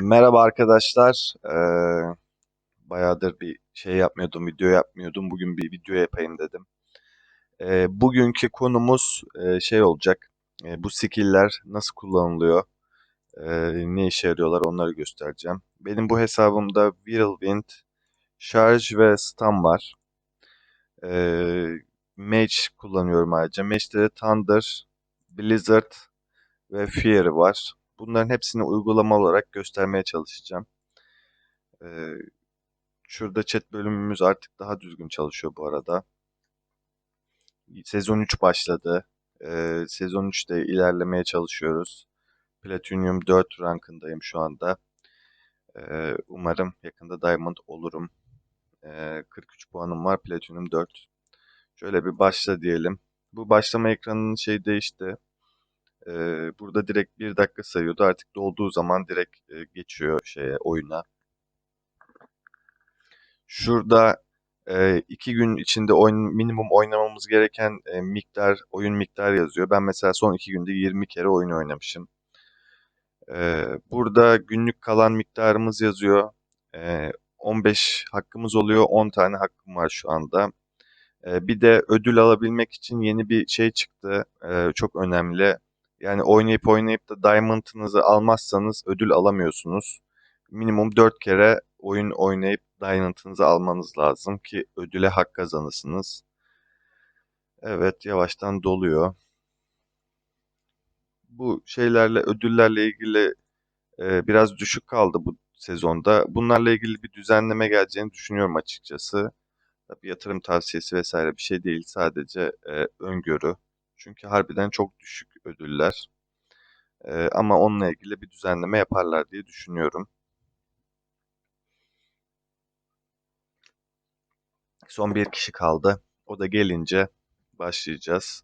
Merhaba arkadaşlar. Ee, bayağıdır bir şey yapmıyordum, video yapmıyordum. Bugün bir video yapayım dedim. Ee, bugünkü konumuz e, şey olacak. E, bu skill'ler nasıl kullanılıyor, e, ne işe yarıyorlar onları göstereceğim. Benim bu hesabımda Whirlwind, Charge ve Stun var. Ee, Mage kullanıyorum ayrıca. Mage'de de Thunder, Blizzard ve Fury var. Bunların hepsini uygulama olarak göstermeye çalışacağım. Ee, Şurada chat bölümümüz artık daha düzgün çalışıyor bu arada. Sezon 3 başladı. Ee, sezon 3'te ilerlemeye çalışıyoruz. Platinum 4 rankındayım şu anda. Ee, umarım yakında Diamond olurum. Ee, 43 puanım var. Platinum 4. Şöyle bir başla diyelim. Bu başlama ekranının şey değişti. Ee, burada direkt 1 dakika sayıyordu. Artık dolduğu zaman direkt e, geçiyor şeye oyuna. Şurada e, iki gün içinde oyun, minimum oynamamız gereken e, miktar, oyun miktar yazıyor. Ben mesela son iki günde 20 kere oyun oynamışım. E, burada günlük kalan miktarımız yazıyor. E, 15 hakkımız oluyor. 10 tane hakkım var şu anda. E, bir de ödül alabilmek için yeni bir şey çıktı. E, çok önemli. Yani oynayıp oynayıp da Diamond'ınızı almazsanız ödül alamıyorsunuz. Minimum 4 kere oyun oynayıp Diamond'ınızı almanız lazım ki ödüle hak kazanırsınız. Evet yavaştan doluyor. Bu şeylerle ödüllerle ilgili e, biraz düşük kaldı bu sezonda. Bunlarla ilgili bir düzenleme geleceğini düşünüyorum açıkçası. Tabii yatırım tavsiyesi vesaire bir şey değil. Sadece e, öngörü. Çünkü harbiden çok düşük ödüller. E, ama onunla ilgili bir düzenleme yaparlar diye düşünüyorum. Son bir kişi kaldı. O da gelince başlayacağız.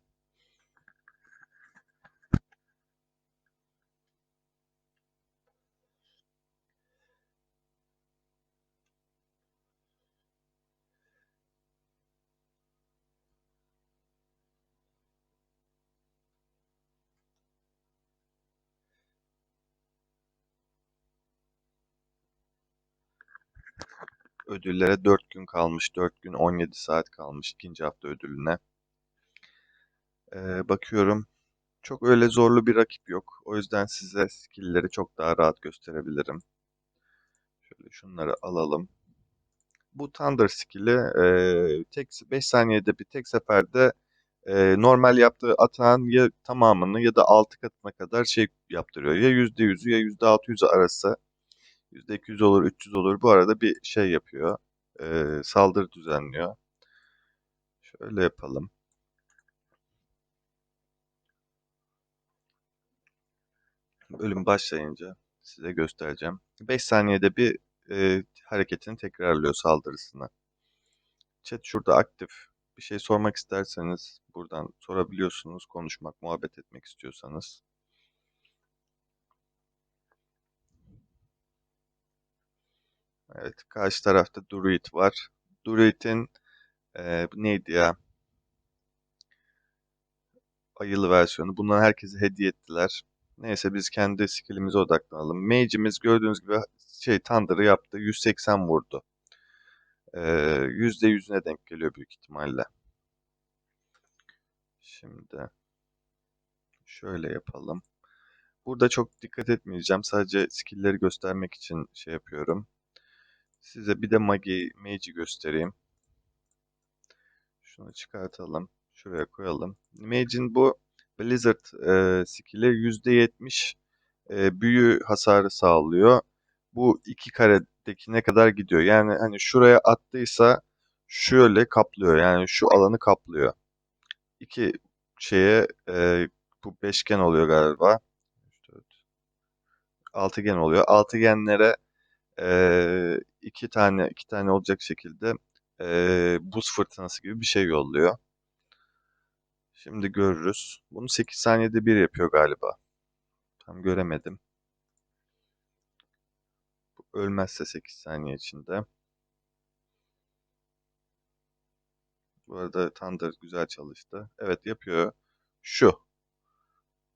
Ödüllere 4 gün kalmış. 4 gün 17 saat kalmış ikinci hafta ödülüne. Ee, bakıyorum. Çok öyle zorlu bir rakip yok. O yüzden size skill'leri çok daha rahat gösterebilirim. Şöyle şunları alalım. Bu Thunder skill'i e, tek 5 saniyede bir tek seferde e, normal yaptığı atağın ya tamamını ya da 6 katına kadar şey yaptırıyor. Ya %100'ü ya %600'ü arası. %200 olur, 300 olur. Bu arada bir şey yapıyor. E, saldırı düzenliyor. Şöyle yapalım. Bölüm başlayınca size göstereceğim. 5 saniyede bir e, hareketini tekrarlıyor saldırısını. Chat şurada aktif. Bir şey sormak isterseniz buradan sorabiliyorsunuz. Konuşmak, muhabbet etmek istiyorsanız. Evet, karşı tarafta Druid var. Druid'in e, neydi ya? Ayılı versiyonu. Bunları herkese hediye ettiler. Neyse biz kendi skillimize odaklanalım. Mage'imiz gördüğünüz gibi şey Thunder'ı yaptı. 180 vurdu. Ee, %100'üne denk geliyor büyük ihtimalle. Şimdi şöyle yapalım. Burada çok dikkat etmeyeceğim. Sadece skill'leri göstermek için şey yapıyorum. Size bir de Magi, Mage'i göstereyim. Şunu çıkartalım. Şuraya koyalım. Mage'in bu Blizzard e, skill'i %70 e, büyü hasarı sağlıyor. Bu iki karedekine kadar gidiyor. Yani hani şuraya attıysa şöyle kaplıyor. Yani şu alanı kaplıyor. İki şeye e, bu beşgen oluyor galiba. Altıgen oluyor. Altıgenlere e, iki tane iki tane olacak şekilde e, buz fırtınası gibi bir şey yolluyor. Şimdi görürüz. Bunu 8 saniyede bir yapıyor galiba. Tam göremedim. Ölmezse 8 saniye içinde. Bu arada Thunder güzel çalıştı. Evet yapıyor. Şu.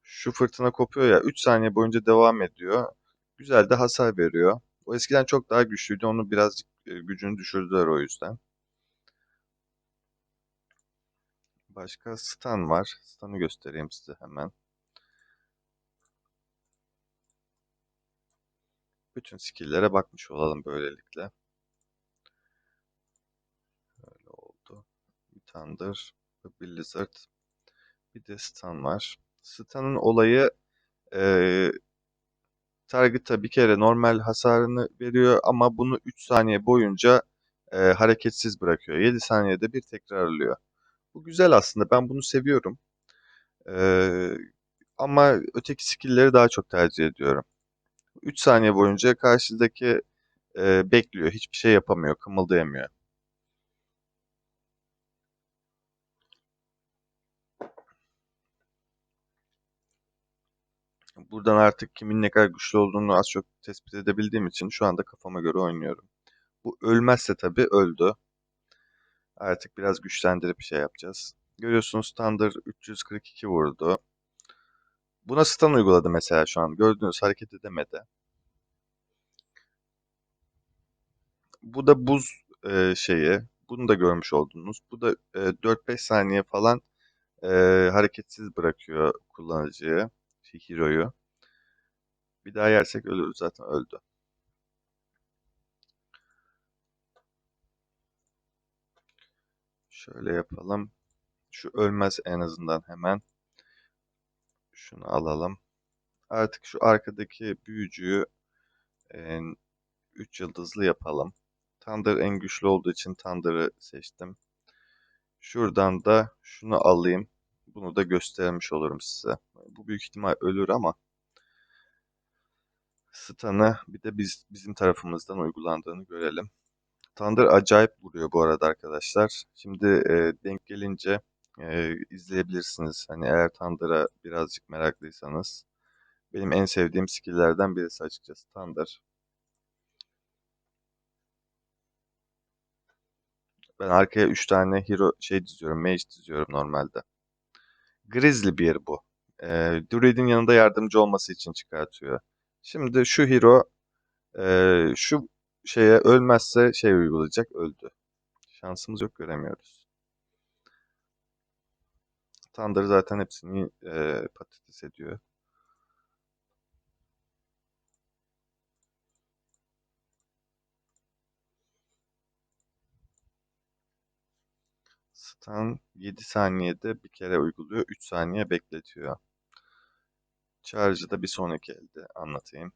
Şu fırtına kopuyor ya 3 saniye boyunca devam ediyor. Güzel de hasar veriyor. O eskiden çok daha güçlüydü. Onu birazcık e, gücünü düşürdüler o yüzden. Başka stun var. Stun'ı göstereyim size hemen. Bütün skill'lere bakmış olalım böylelikle. Böyle oldu. Bir Thunder, bir Blizzard, bir de stun var. Stun'ın olayı e, target'a bir kere normal hasarını veriyor ama bunu 3 saniye boyunca e, hareketsiz bırakıyor. 7 saniyede bir tekrarlıyor. Bu güzel aslında. Ben bunu seviyorum. E, ama öteki skill'leri daha çok tercih ediyorum. 3 saniye boyunca karşıdaki e, bekliyor. Hiçbir şey yapamıyor. Kımıldayamıyor. Buradan artık kimin ne kadar güçlü olduğunu az çok tespit edebildiğim için şu anda kafama göre oynuyorum. Bu ölmezse tabii öldü. Artık biraz güçlendirip şey yapacağız. Görüyorsunuz Thunder 342 vurdu. Buna stun uyguladı mesela şu an. Gördüğünüz hareket edemedi. Bu da buz e, şeyi. Bunu da görmüş oldunuz. Bu da e, 4-5 saniye falan e, hareketsiz bırakıyor kullanıcıyı, şey, hero'yu. Bir daha yersek ölürüz zaten öldü. Şöyle yapalım. Şu ölmez en azından hemen. Şunu alalım. Artık şu arkadaki büyücüyü 3 yıldızlı yapalım. Thunder en güçlü olduğu için Thunder'ı seçtim. Şuradan da şunu alayım. Bunu da göstermiş olurum size. Bu büyük ihtimal ölür ama stun'ı bir de biz bizim tarafımızdan uygulandığını görelim. Thunder acayip vuruyor bu arada arkadaşlar. Şimdi e, denk gelince e, izleyebilirsiniz. Hani eğer Thunder'a birazcık meraklıysanız. Benim en sevdiğim skill'lerden birisi açıkçası Thunder. Ben arkaya 3 tane hero şey diziyorum, mage diziyorum normalde. Grizzly bir bu. E, Druid'in yanında yardımcı olması için çıkartıyor. Şimdi şu hero e, şu şeye ölmezse şey uygulayacak, öldü. Şansımız yok, göremiyoruz. Thunder zaten hepsini e, patates ediyor. Stun 7 saniyede bir kere uyguluyor. 3 saniye bekletiyor. Charge'ı da bir sonraki elde anlatayım.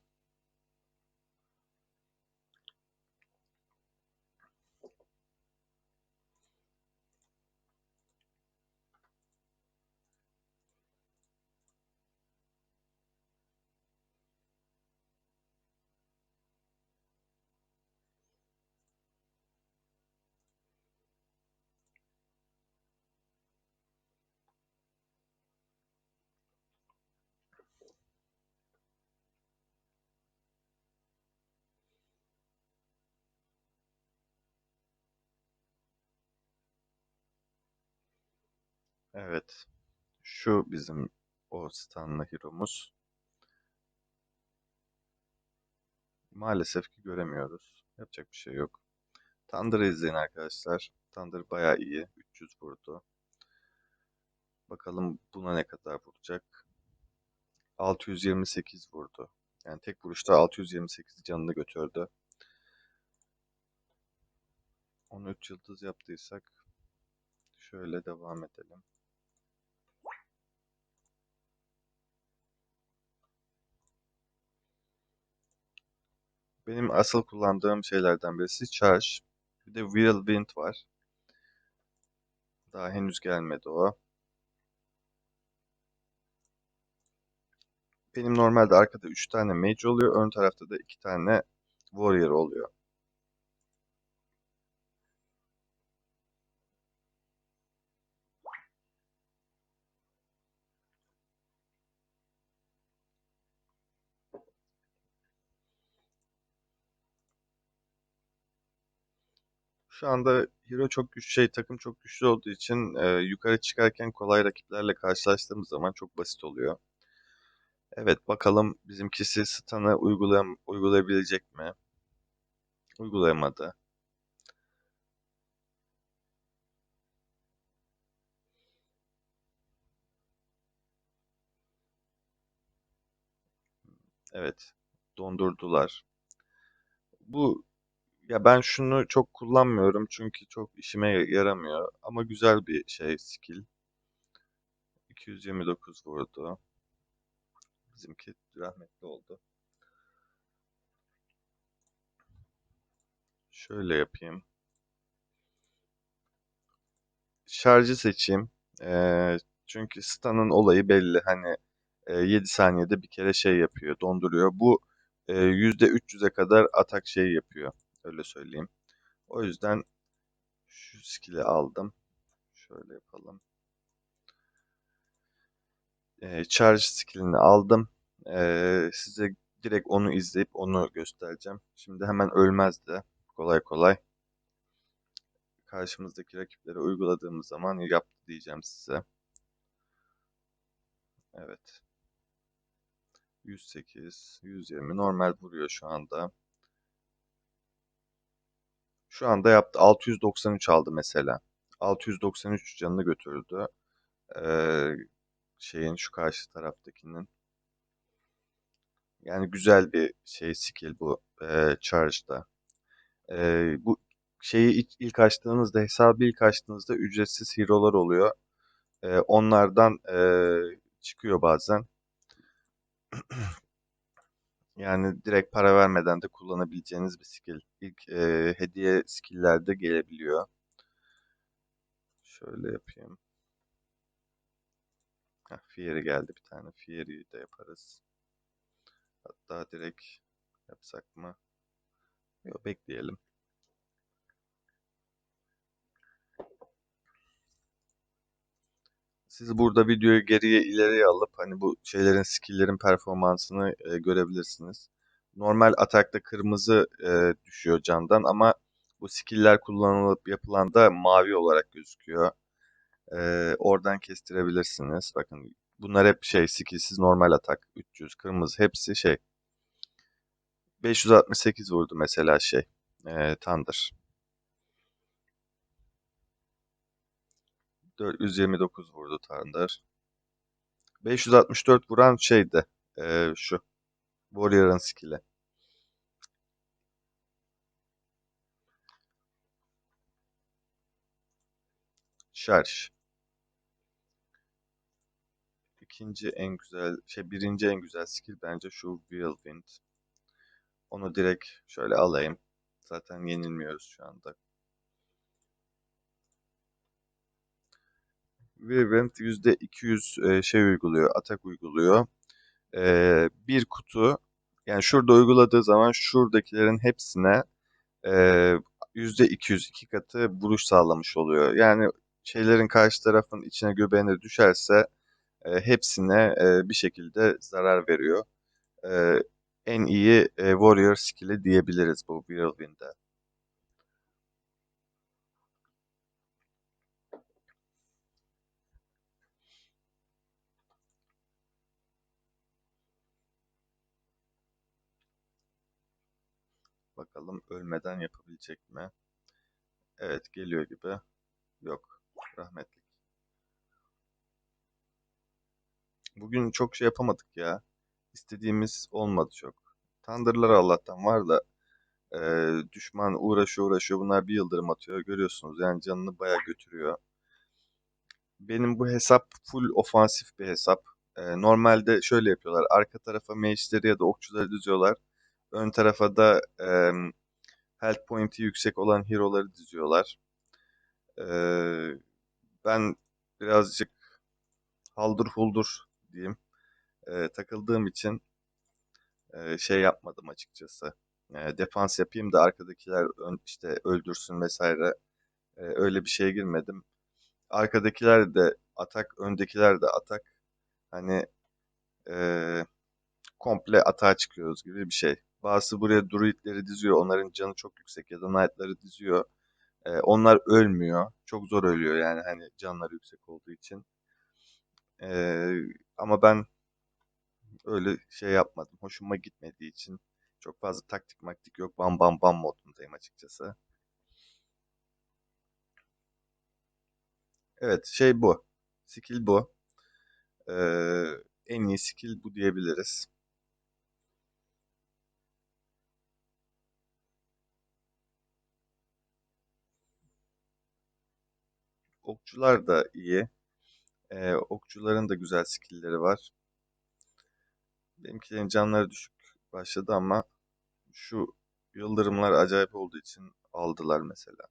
Evet. Şu bizim o stunlı hero'muz. Maalesef ki göremiyoruz. Yapacak bir şey yok. Thunder'ı izleyin arkadaşlar. Thunder bayağı iyi. 300 vurdu. Bakalım buna ne kadar vuracak. 628 vurdu. Yani tek vuruşta 628 canını götürdü. Onu 3 yıldız yaptıysak şöyle devam edelim. Benim asıl kullandığım şeylerden birisi Charge. Bir de Whirlwind var. Daha henüz gelmedi o. Benim normalde arkada 3 tane Mage oluyor. Ön tarafta da 2 tane Warrior oluyor. Şu anda hero çok güçlü şey takım çok güçlü olduğu için e, yukarı çıkarken kolay rakiplerle karşılaştığımız zaman çok basit oluyor. Evet bakalım bizimkisi stun'ı uygulayam uygulayabilecek mi? Uygulayamadı. Evet. Dondurdular. Bu ya ben şunu çok kullanmıyorum çünkü çok işime yaramıyor. Ama güzel bir şey skill. 229 vurdu. Bizimki rahmetli oldu. Şöyle yapayım. Şarjı seçeyim. Ee, çünkü stun'ın olayı belli. Hani e, 7 saniyede bir kere şey yapıyor, donduruyor. Bu e, %300'e kadar atak şey yapıyor. Öyle söyleyeyim. O yüzden şu skill'i aldım. Şöyle yapalım. E, charge skill'ini aldım. E, size direkt onu izleyip onu göstereceğim. Şimdi hemen ölmez de kolay kolay. Karşımızdaki rakiplere uyguladığımız zaman yaptı diyeceğim size. Evet. 108, 120 normal vuruyor şu anda. Şu anda yaptı. 693 aldı mesela. 693 canını götürdü. Ee, şeyin şu karşı taraftakinin. Yani güzel bir şey skill bu e, charge'da. E, bu şeyi ilk, açtığınızda hesabı ilk açtığınızda ücretsiz hero'lar oluyor. E, onlardan e, çıkıyor bazen. Yani direkt para vermeden de kullanabileceğiniz bir skill. İlk e, hediye skill'lerde gelebiliyor. Şöyle yapayım. Heh, Fieri geldi bir tane. Fieri'yi de yaparız. Hatta direkt yapsak mı? Yok bekleyelim. Siz burada videoyu geriye ileriye alıp hani bu şeylerin skill'lerin performansını e, görebilirsiniz. Normal atakta kırmızı e, düşüyor candan ama bu skill'ler kullanılıp yapılanda mavi olarak gözüküyor. E, oradan kestirebilirsiniz. Bakın bunlar hep şey skill'siz normal atak. 300 kırmızı hepsi şey. 568 vurdu mesela şey. E, Thunder. 429 vurdu Thunder. 564 vuran şeydi. E, şu. Warrior'ın skill'i. Şarj. İkinci en güzel, şey birinci en güzel skill bence şu Whirlwind. Onu direkt şöyle alayım. Zaten yenilmiyoruz şu anda. Whirlwind %200 e, şey uyguluyor, atak uyguluyor. E, bir kutu, yani şurada uyguladığı zaman şuradakilerin hepsine e, %200 iki katı vuruş sağlamış oluyor. Yani şeylerin karşı tarafın içine göbeğine düşerse e, hepsine e, bir şekilde zarar veriyor. E, en iyi e, warrior skill'i diyebiliriz bu Whirlwind'e. Bakalım ölmeden yapabilecek mi? Evet geliyor gibi. Yok. Rahmetlik. Bugün çok şey yapamadık ya. İstediğimiz olmadı çok. Thunder'lar Allah'tan var da e, düşman uğraşıyor uğraşıyor. Bunlar bir yıldırım atıyor. Görüyorsunuz yani canını bayağı götürüyor. Benim bu hesap full ofansif bir hesap. E, normalde şöyle yapıyorlar. Arka tarafa mage'leri ya da okçuları diziyorlar. Ön tarafa da e, health point'i yüksek olan hero'ları diziyorlar. E, ben birazcık haldır huldur diyeyim. E, takıldığım için e, şey yapmadım açıkçası. E, defans yapayım da arkadakiler ön, işte öldürsün vesaire. E, öyle bir şeye girmedim. Arkadakiler de atak, öndekiler de atak. Hani e, komple atağa çıkıyoruz gibi bir şey. Bazısı buraya druidleri diziyor. Onların canı çok yüksek ya da knight'ları diziyor. E, onlar ölmüyor. Çok zor ölüyor yani hani canları yüksek olduğu için. E, ama ben öyle şey yapmadım. Hoşuma gitmediği için çok fazla taktik maktik yok. Bam bam bam modundayım açıkçası. Evet şey bu. Skill bu. Ee, en iyi skill bu diyebiliriz. Okçular da iyi. Ee, okçuların da güzel skill'leri var. Benimkilerin canları düşük başladı ama şu yıldırımlar acayip olduğu için aldılar mesela.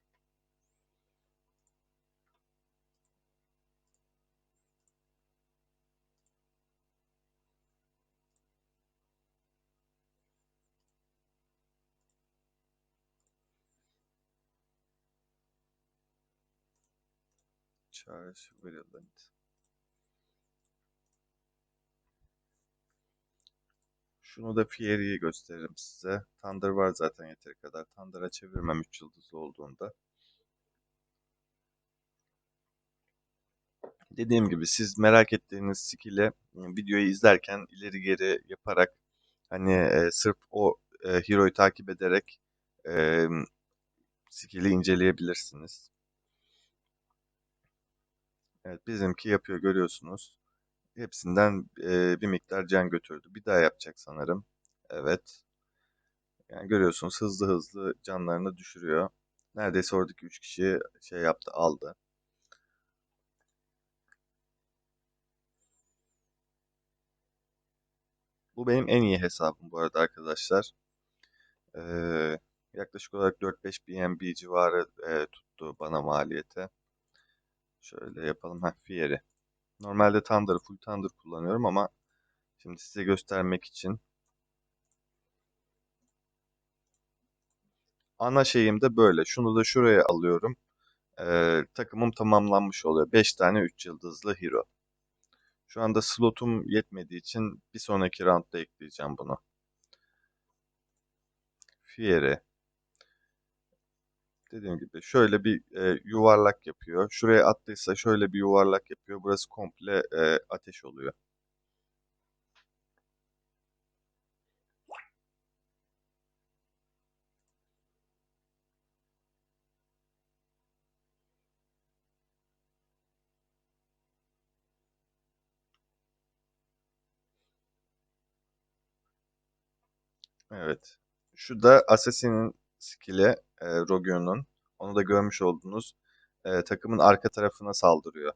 Charge Virulent. Şunu da Fiery'yi gösteririm size. Thunder var zaten yeteri kadar. Thunder'a çevirmem 3 yıldızlı olduğunda. Dediğim gibi siz merak ettiğiniz skill'e e, videoyu izlerken ileri geri yaparak hani e, sırf o e, hero'yu takip ederek e, skill'i inceleyebilirsiniz. Evet bizimki yapıyor görüyorsunuz. Hepsinden e, bir miktar can götürdü. Bir daha yapacak sanırım. Evet. Yani görüyorsunuz hızlı hızlı canlarını düşürüyor. Neredeyse oradaki 3 kişiyi şey yaptı aldı. Bu benim en iyi hesabım bu arada arkadaşlar. Ee, yaklaşık olarak 4-5 BNB civarı e, tuttu bana maliyete. Şöyle yapalım. Heh, Fier'i. Normalde Thunder, full Thunder kullanıyorum ama şimdi size göstermek için ana şeyim de böyle. Şunu da şuraya alıyorum. Ee, takımım tamamlanmış oluyor. 5 tane 3 yıldızlı hero. Şu anda slotum yetmediği için bir sonraki roundda ekleyeceğim bunu. Fier'i. Dediğim gibi şöyle bir e, yuvarlak yapıyor. Şuraya attıysa şöyle bir yuvarlak yapıyor. Burası komple e, ateş oluyor. Evet. Şu da Assassin'in skill'i e, Rogue'un. Onu da görmüş oldunuz. E, takımın arka tarafına saldırıyor.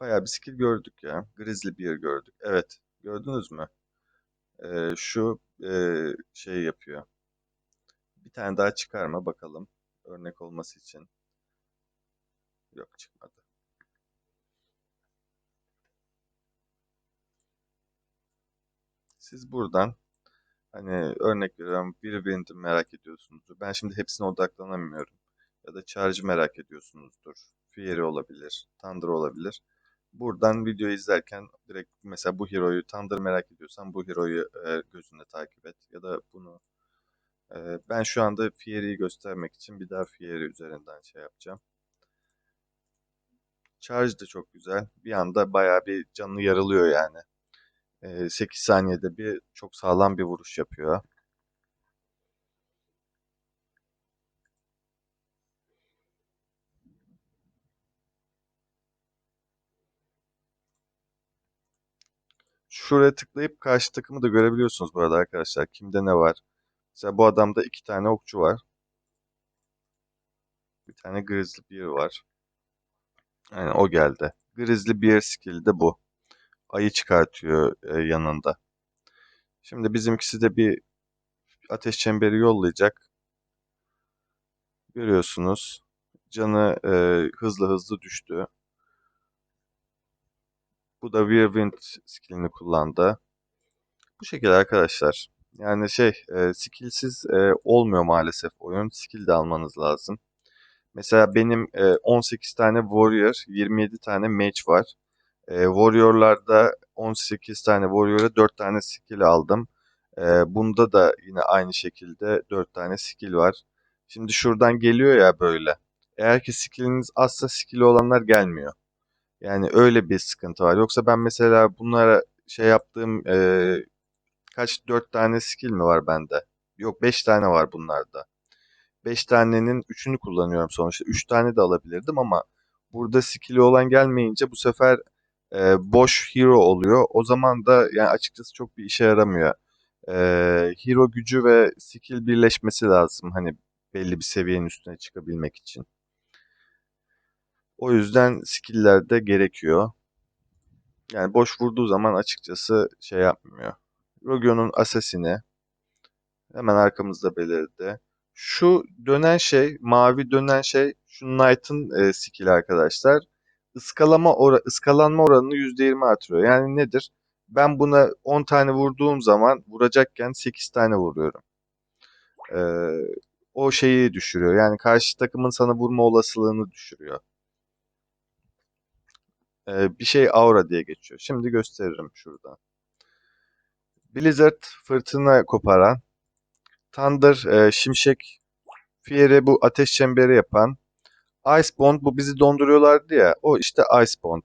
Bayağı bir skill gördük ya. Grizzly Bear gördük. Evet. Gördünüz mü? E, şu e, şey yapıyor. Bir tane daha çıkarma bakalım. Örnek olması için. Yok çıkmadı. Siz buradan hani örnek veriyorum bir Wind'i merak ediyorsunuzdur. Ben şimdi hepsine odaklanamıyorum. Ya da Charge'ı merak ediyorsunuzdur. Fury olabilir, Thunder olabilir. Buradan videoyu izlerken direkt mesela bu hero'yu Thunder merak ediyorsan bu hero'yu e, gözünde takip et. Ya da bunu e, ben şu anda Fury'yi göstermek için bir daha Fury üzerinden şey yapacağım. Charge da çok güzel. Bir anda bayağı bir canlı yarılıyor yani. 8 saniyede bir çok sağlam bir vuruş yapıyor. Şuraya tıklayıp karşı takımı da görebiliyorsunuz bu arada arkadaşlar. Kimde ne var? Mesela bu adamda iki tane okçu var. Bir tane Grizzly Bear var. Yani o geldi. Grizzly Bear skill de bu. Ayı çıkartıyor e, yanında. Şimdi bizimkisi de bir ateş çemberi yollayacak. Görüyorsunuz. Canı e, hızlı hızlı düştü. Bu da Whirlwind skillini kullandı. Bu şekilde arkadaşlar. Yani şey e, skillsiz e, olmuyor maalesef oyun. Skill de almanız lazım. Mesela benim e, 18 tane Warrior, 27 tane Mage var. E, Warrior'larda 18 tane Warrior'a 4 tane skill aldım. E, bunda da yine aynı şekilde 4 tane skill var. Şimdi şuradan geliyor ya böyle. Eğer ki skilliniz azsa skill olanlar gelmiyor. Yani öyle bir sıkıntı var. Yoksa ben mesela bunlara şey yaptığım e, kaç dört tane skill mi var bende? Yok beş tane var bunlarda. Beş tanenin üçünü kullanıyorum sonuçta. Üç tane de alabilirdim ama burada skill'i olan gelmeyince bu sefer e, boş hero oluyor. O zaman da yani açıkçası çok bir işe yaramıyor. E, hero gücü ve skill birleşmesi lazım. Hani belli bir seviyenin üstüne çıkabilmek için. O yüzden skill'ler de gerekiyor. Yani boş vurduğu zaman açıkçası şey yapmıyor. Rogio'nun Assassin'i hemen arkamızda belirdi. Şu dönen şey, mavi dönen şey şu Knight'ın e, skill'i arkadaşlar. Iskalama ora ıskalanma oranını %20 artırıyor. Yani nedir? Ben buna 10 tane vurduğum zaman vuracakken 8 tane vuruyorum. Ee, o şeyi düşürüyor. Yani karşı takımın sana vurma olasılığını düşürüyor. Ee, bir şey aura diye geçiyor. Şimdi gösteririm şurada. Blizzard fırtına koparan, Thunder e, şimşek, Fiery bu ateş çemberi yapan, Icebound bu bizi donduruyorlardı ya. O işte Icebound.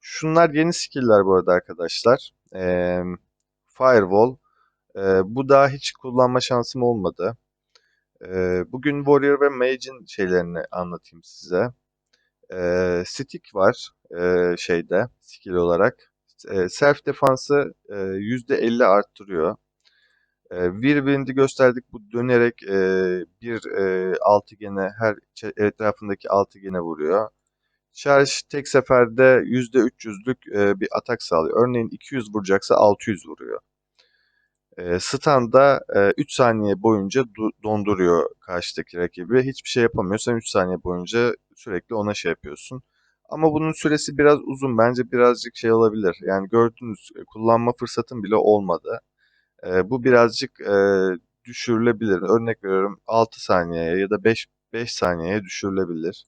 Şunlar yeni skill'ler bu arada arkadaşlar. Ee, Firewall. Ee, bu daha hiç kullanma şansım olmadı. Ee, bugün Warrior ve Mage'in şeylerini anlatayım size. Ee, Stick var e, şeyde skill olarak. E, self defansı e, %50 arttırıyor. Whirlwind'i gösterdik. Bu dönerek e, bir e, altıgene her etrafındaki altıgene vuruyor. Şarj tek seferde %300'lük e, bir atak sağlıyor. Örneğin 200 vuracaksa 600 vuruyor. E, Stun'da e, 3 saniye boyunca donduruyor karşıdaki rakibi. Hiçbir şey yapamıyorsan 3 saniye boyunca sürekli ona şey yapıyorsun. Ama bunun süresi biraz uzun. Bence birazcık şey olabilir. Yani gördüğünüz kullanma fırsatım bile olmadı. E, bu birazcık e, düşürülebilir. Örnek veriyorum 6 saniyeye ya da 5 5 saniyeye düşürülebilir.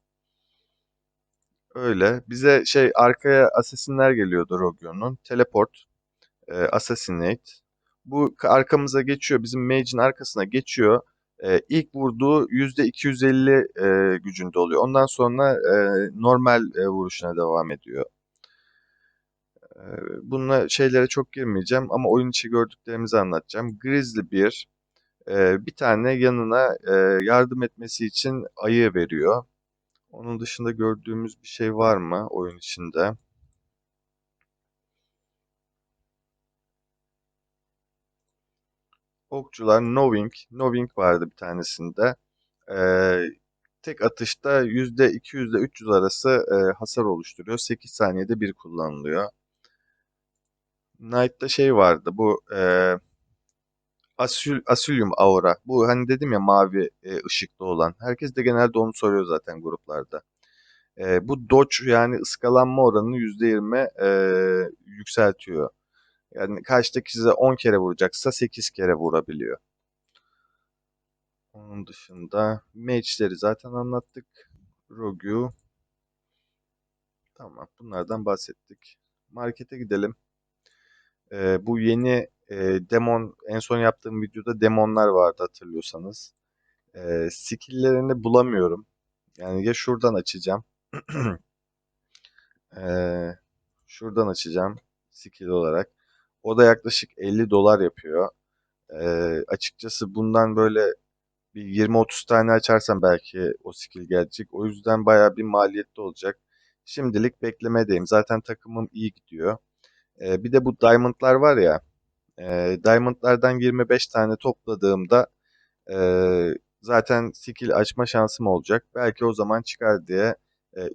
Öyle. Bize şey arkaya assassinler geliyordu Rogion'un. Teleport, e, assassinate. Bu arkamıza geçiyor. Bizim mage'in arkasına geçiyor. E, ilk vurduğu %250 e, gücünde oluyor. Ondan sonra e, normal e, vuruşuna devam ediyor. Bununla şeylere çok girmeyeceğim ama oyun içi gördüklerimizi anlatacağım. Grizzly bir bir tane yanına yardım etmesi için ayı veriyor. Onun dışında gördüğümüz bir şey var mı oyun içinde? Okçular Knowing, Knowing vardı bir tanesinde. Ee, tek atışta %200 ile 300 arası e, hasar oluşturuyor. 8 saniyede bir kullanılıyor. Knight'ta şey vardı bu e, Asyl, Asylium Aura. Bu hani dedim ya mavi e, ışıklı olan. Herkes de genelde onu soruyor zaten gruplarda. E, bu dodge yani ıskalanma oranını %20 e, yükseltiyor. Yani karşıdaki size 10 kere vuracaksa 8 kere vurabiliyor. Onun dışında mage'leri zaten anlattık. Rogu. Tamam bunlardan bahsettik. Markete gidelim. Ee, bu yeni e, demon en son yaptığım videoda demonlar vardı hatırlıyorsanız. Ee, skill'lerini bulamıyorum. Yani ya şuradan açacağım. ee, şuradan açacağım skill olarak. O da yaklaşık 50 dolar yapıyor. Ee, açıkçası bundan böyle bir 20-30 tane açarsam belki o skill gelecek. O yüzden baya bir maliyetli olacak. Şimdilik beklemedeyim. Zaten takımım iyi gidiyor. Ee, bir de bu diamondlar var ya. E, diamondlardan 25 tane topladığımda e, zaten skill açma şansım olacak. Belki o zaman çıkar diye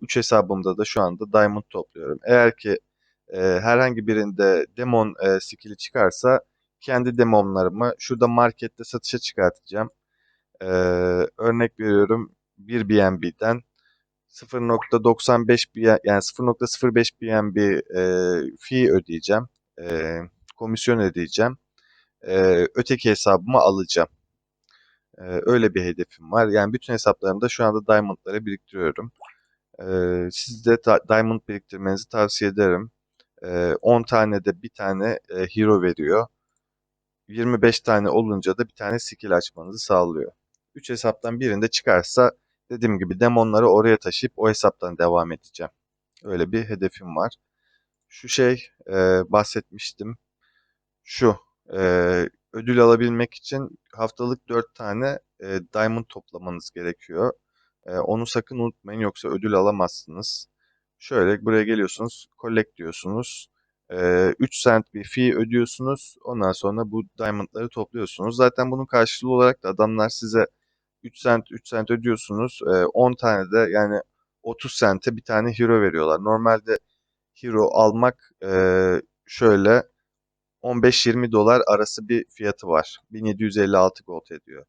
3 e, hesabımda da şu anda diamond topluyorum. Eğer ki e, herhangi birinde demon e, skill'i çıkarsa kendi demonlarımı şurada markette satışa çıkartacağım. E, örnek veriyorum 1 BNB'den 0.95 yani 0.05 BNB e, fee ödeyeceğim. E, komisyon ödeyeceğim. E, öteki hesabımı alacağım. E, öyle bir hedefim var. Yani bütün hesaplarımda şu anda diamondları biriktiriyorum. E, siz de diamond biriktirmenizi tavsiye ederim. 10 tane de bir tane hero veriyor. 25 tane olunca da bir tane skill açmanızı sağlıyor. 3 hesaptan birinde çıkarsa dediğim gibi demonları oraya taşıyıp o hesaptan devam edeceğim. Öyle bir hedefim var. Şu şey e, bahsetmiştim. Şu e, ödül alabilmek için haftalık 4 tane e, diamond toplamanız gerekiyor. E, onu sakın unutmayın yoksa ödül alamazsınız. Şöyle buraya geliyorsunuz, collect diyorsunuz. E, 3 cent bir fee ödüyorsunuz. Ondan sonra bu diamondları topluyorsunuz. Zaten bunun karşılığı olarak da adamlar size 3 cent 3 cent ödüyorsunuz. E, 10 tane de yani 30 sente bir tane hero veriyorlar. Normalde hero almak e, şöyle 15-20 dolar arası bir fiyatı var. 1756 gold ediyor.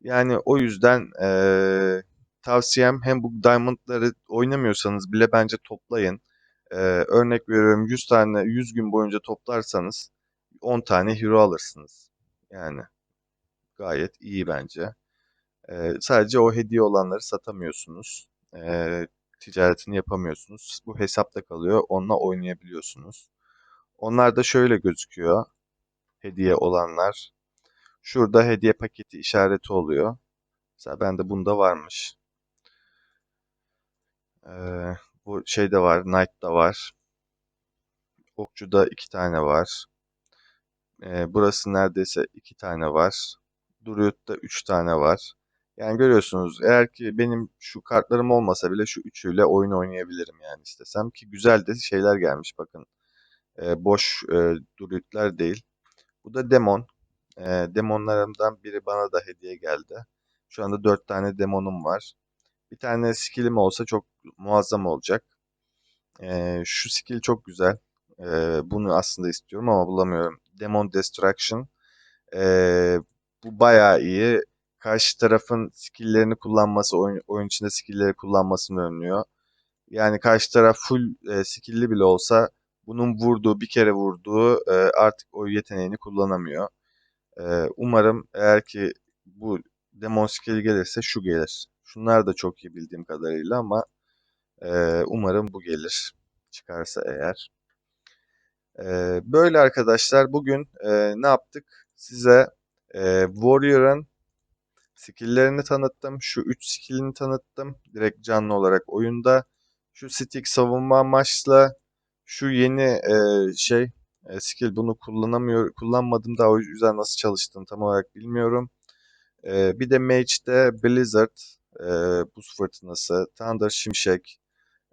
Yani o yüzden eee, tavsiyem hem bu diamondları oynamıyorsanız bile bence toplayın. Eee, örnek veriyorum 100 tane 100 gün boyunca toplarsanız 10 tane hero alırsınız. Yani gayet iyi bence. Eee, sadece o hediye olanları satamıyorsunuz. Eee, ticaretini yapamıyorsunuz. Bu hesapta kalıyor. Onunla oynayabiliyorsunuz. Onlar da şöyle gözüküyor. Hediye olanlar. Şurada hediye paketi işareti oluyor. Mesela bende bunda varmış. Ee, bu şeyde var, Knight'da var. Okçu'da iki tane var. Ee, burası neredeyse iki tane var. Druid'da üç tane var. Yani görüyorsunuz eğer ki benim şu kartlarım olmasa bile şu üçüyle oyun oynayabilirim yani istesem ki güzel de şeyler gelmiş bakın. Ee, boş e, druidler değil. Bu da demon. Ee, demonlarımdan biri bana da hediye geldi. Şu anda dört tane demonum var. Bir tane skill'im olsa çok muazzam olacak. Ee, şu skill çok güzel. Ee, bunu aslında istiyorum ama bulamıyorum. Demon Destruction. Ee, bu bayağı iyi. Karşı tarafın skill'lerini kullanması, oyun, oyun içinde skill'leri kullanmasını önlüyor. Yani karşı taraf full e, skill'li bile olsa bunun vurduğu, bir kere vurduğu e, artık o yeteneğini kullanamıyor. E, umarım eğer ki bu demon skill gelirse şu gelir. Şunlar da çok iyi bildiğim kadarıyla ama e, umarım bu gelir. Çıkarsa eğer. E, böyle arkadaşlar bugün e, ne yaptık? Size e, Warrior'ın skill'lerini tanıttım. Şu 3 skill'ini tanıttım. Direkt canlı olarak oyunda. Şu stick savunma amaçlı. Şu yeni e, şey e, skill bunu kullanamıyor, kullanmadım da o yüzden nasıl çalıştığını tam olarak bilmiyorum. E, bir de Mage'de Blizzard, e, buz fırtınası, Thunder şimşek,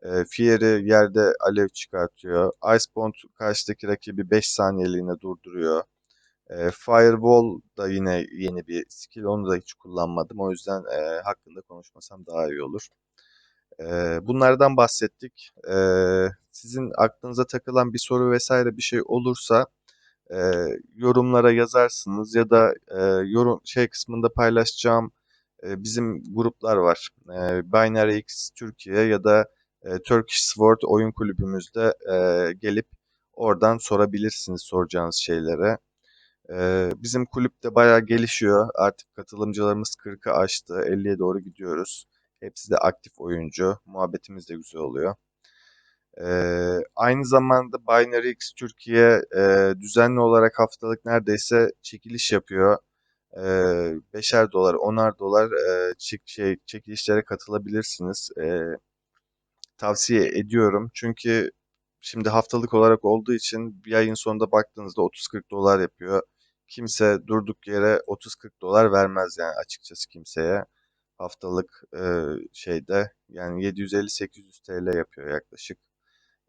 e, Fiery yerde alev çıkartıyor. Icebound karşıdaki rakibi 5 saniyeliğine durduruyor. E, Firewall da yine yeni bir skill. Onu da hiç kullanmadım. O yüzden e, hakkında konuşmasam daha iyi olur. E, bunlardan bahsettik. E, sizin aklınıza takılan bir soru vesaire bir şey olursa e, yorumlara yazarsınız ya da e, yorum şey kısmında paylaşacağım e, bizim gruplar var. E, Binary X Türkiye ya da e, Turkish Sword oyun kulübümüzde e, gelip oradan sorabilirsiniz soracağınız şeylere. Bizim kulüp de bayağı gelişiyor. Artık katılımcılarımız 40'ı aştı. 50'ye doğru gidiyoruz. Hepsi de aktif oyuncu. Muhabbetimiz de güzel oluyor. Ee, aynı zamanda Binary X Türkiye e, düzenli olarak haftalık neredeyse çekiliş yapıyor. Ee, beşer dolar, onar dolar e, çek, şey, çekilişlere katılabilirsiniz. Ee, tavsiye ediyorum. Çünkü şimdi haftalık olarak olduğu için bir ayın sonunda baktığınızda 30-40 dolar yapıyor. Kimse durduk yere 30-40 dolar vermez yani açıkçası kimseye. Haftalık e, şeyde yani 750-800 TL yapıyor yaklaşık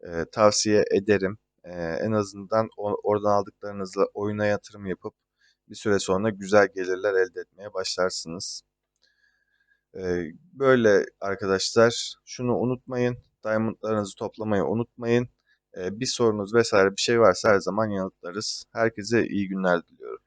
e, tavsiye ederim. E, en azından o, oradan aldıklarınızla oyuna yatırım yapıp bir süre sonra güzel gelirler elde etmeye başlarsınız. Böyle arkadaşlar şunu unutmayın. Diamondlarınızı toplamayı unutmayın. Bir sorunuz vesaire bir şey varsa her zaman yanıtlarız. Herkese iyi günler diliyorum.